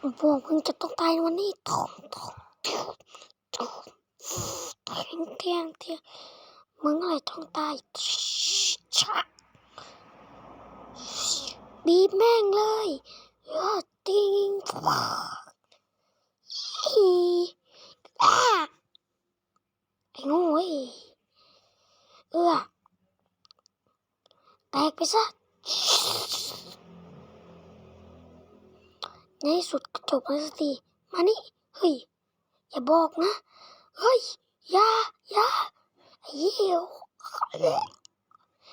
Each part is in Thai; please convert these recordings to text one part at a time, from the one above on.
พวกมึงจะต้องตายวันนี้ทองทองทองทองเทียเทียงเทียงมึงอะไรต้องตายชะบีบแม่งเลยยอดติงอีอะไอ้ง่เอ้ยเออแตกไปซะ ในที่สุดก็จบแล้วสักทีมานี่ เฮ้ย อย่าบอกนะ เฮ้ยอย่าอย่าไอ้เหี้ยว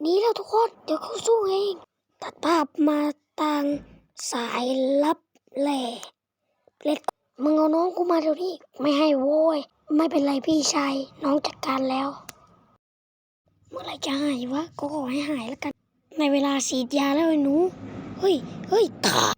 หนีแล้วทุกคน เดี๋ยวเขาสู้เอง ตัดภาพมาทางสายลับแหล่เล็ดมึงเอาน้องกูมาเดี๋ยวนี้ ไม่ให้โว้ย ไม่เป็นไรพี่ชายน้องจัดการแล้ว เมื่อไรจะหายวะ ก็ขอให้หายแล้วกัน ในเวลาฉีดยาแล้วไอ้หนู เฮ้ย เฮ้ยตา